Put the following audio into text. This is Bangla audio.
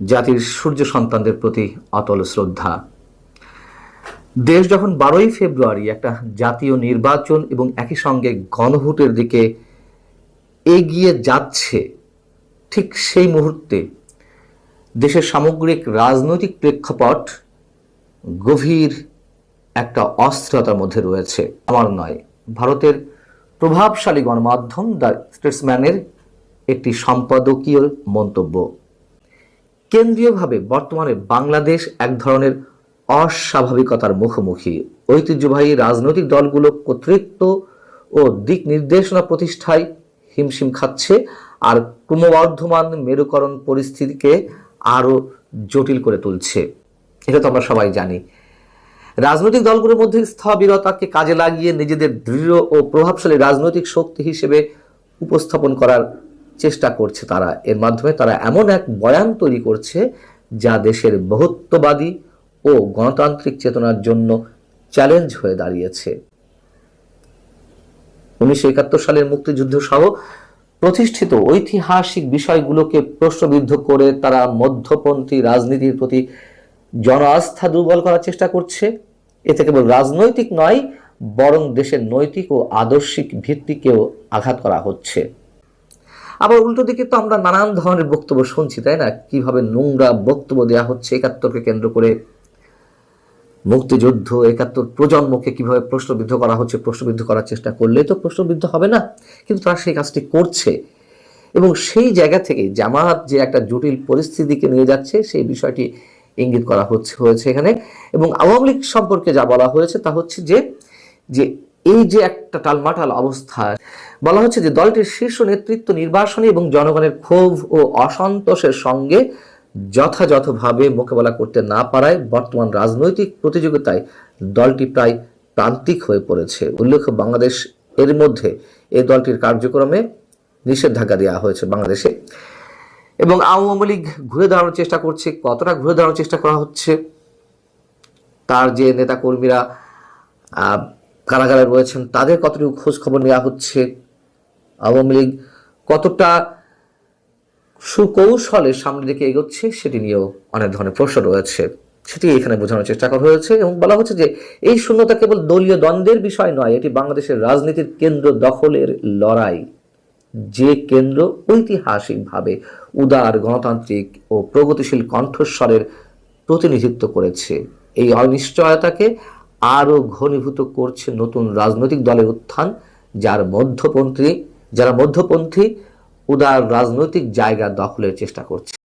জাতির সূর্য সন্তানদের প্রতি অতল শ্রদ্ধা। দেশ যখন বারোই ফেব্রুয়ারি একটা জাতীয় নির্বাচন এবং একই সঙ্গে গণভোটের দিকে এগিয়ে যাচ্ছে, ঠিক সেই মুহূর্তে দেশের সামগ্রিক রাজনৈতিক প্রেক্ষাপট গভীর একটা অস্থিরতার মধ্যে রয়েছে। আমার নয়, ভারতের প্রভাবশালী গণমাধ্যম দ্য স্টেটসম্যানের একটি সম্পাদকীয় মন্তব্য। কেন্দ্রীয়ভাবে বর্তমানে বাংলাদেশ এক ধরনের অস্বাভাবিকতার মুখোমুখি। ঐতিহ্যবাহী রাজনৈতিক দলগুলো কর্তৃত্ব ও দিক নির্দেশনা প্রতিষ্ঠায় হিমশিম খাচ্ছে আর ক্রমবর্ধমান মেরুকরণ পরিস্থিতিকে আরও জটিল করে তুলছে। এটা তো আমরা সবাই জানি। রাজনৈতিক দলগুলোর মধ্যে স্থবিরতাকে কাজে লাগিয়ে নিজেদের দৃঢ় ও প্রভাবশালী রাজনৈতিক শক্তি হিসেবে উপস্থাপন করার চেষ্টা করছে তারা। এর মাধ্যমে তারা এমন এক বয়ান তৈরি করছে যা দেশের বহুত্ববাদী ও গণতান্ত্রিক চেতনার জন্য চ্যালেঞ্জ হয়ে দাঁড়িয়েছে। উনিশশো একাত্তর সালের মুক্তিযুদ্ধ সহ প্রতিষ্ঠিত ঐতিহাসিক বিষয়গুলোকে প্রশ্নবিদ্ধ করে তারা মধ্যপন্থী রাজনীতির প্রতি জন আস্থা দুর্বল করার চেষ্টা করছে। এতে কেবল রাজনৈতিক নয়, বরং দেশের নৈতিক ও আদর্শিক ভিত্তিকেও আঘাত করা হচ্ছে। আবার উল্টো দিকে তো আমরা নানান ধরনের বক্তব্য শুনছি, তাই না? কীভাবে নোংরা বক্তব্য দেওয়া হচ্ছে একাত্তরকে কেন্দ্র করে? মুক্তিযুদ্ধ একাত্তর প্রজন্মকে কীভাবে প্রশ্নবিদ্ধ করা হচ্ছে, প্রশ্নবিদ্ধ করার চেষ্টা করলে তো প্রশ্নবিদ্ধ হবে না। কিন্তু তারা সেই কাজটি করছে। এবং সেই জায়গা থেকে জামাত যে একটা জটিল পরিস্থিতিকে নিয়ে যাচ্ছে, সেই বিষয়টি ইঙ্গিত করা হচ্ছে, হয়েছে এখানে। এবং আওয়ামী লীগ সম্পর্কে যা বলা হয়েছে তা হচ্ছে যে যে এই যে একটা টালমাটাল অবস্থা, বলা হচ্ছে যে দলটির শীর্ষ নেতৃত্ব নির্বাসনী এবং জনগণের ক্ষোভ ও অসন্তোষের সঙ্গে যথাযথভাবে মোকাবেলা করতে না পারায় বর্তমান রাজনৈতিক প্রতিযোগিতায় দলটি প্রায় প্রান্তিক হয়ে পড়েছে। উল্লেখ্য, বাংলাদেশ এর মধ্যে এই দলটির কার্যক্রমে নিষেধাজ্ঞা দেওয়া হয়েছে বাংলাদেশে এবং আওয়ামী লীগ ঘুরে দাঁড়ানোর চেষ্টা করছে। কতটা ঘুরে দাঁড়ানোর চেষ্টা করা হচ্ছে? তার যে নেতাকর্মীরা কারাগারে রয়েছেন, তাদের কতটুকু খোঁজ খবর নেওয়া হচ্ছে? আওয়ামী লীগ কতটা সুকৌশলে সামনের দিকে এগোচ্ছে সেটি নিয়েও অনেক ধরনের প্রশ্ন রয়েছে। সেটি এখানে বোঝানোর চেষ্টা করা হয়েছে এবং বলা হচ্ছে যে এই শূন্যতা কেবল দলীয় দ্বন্দ্বের বিষয় নয়, এটি বাংলাদেশের রাজনীতির কেন্দ্র দখলের লড়াই। যে কেন্দ্র ঐতিহাসিকভাবে উদার গণতান্ত্রিক ও প্রগতিশীল কণ্ঠস্বরের প্রতিনিধিত্ব করেছে, এই অনিশ্চয়তাকে আরও ঘনীভূত করছে নতুন রাজনৈতিক দলের উত্থান, যার মধ্যপন্থী যারা মধ্যপন্থী, উদার রাজনৈতিক জায়গা দখলের চেষ্টা করছে।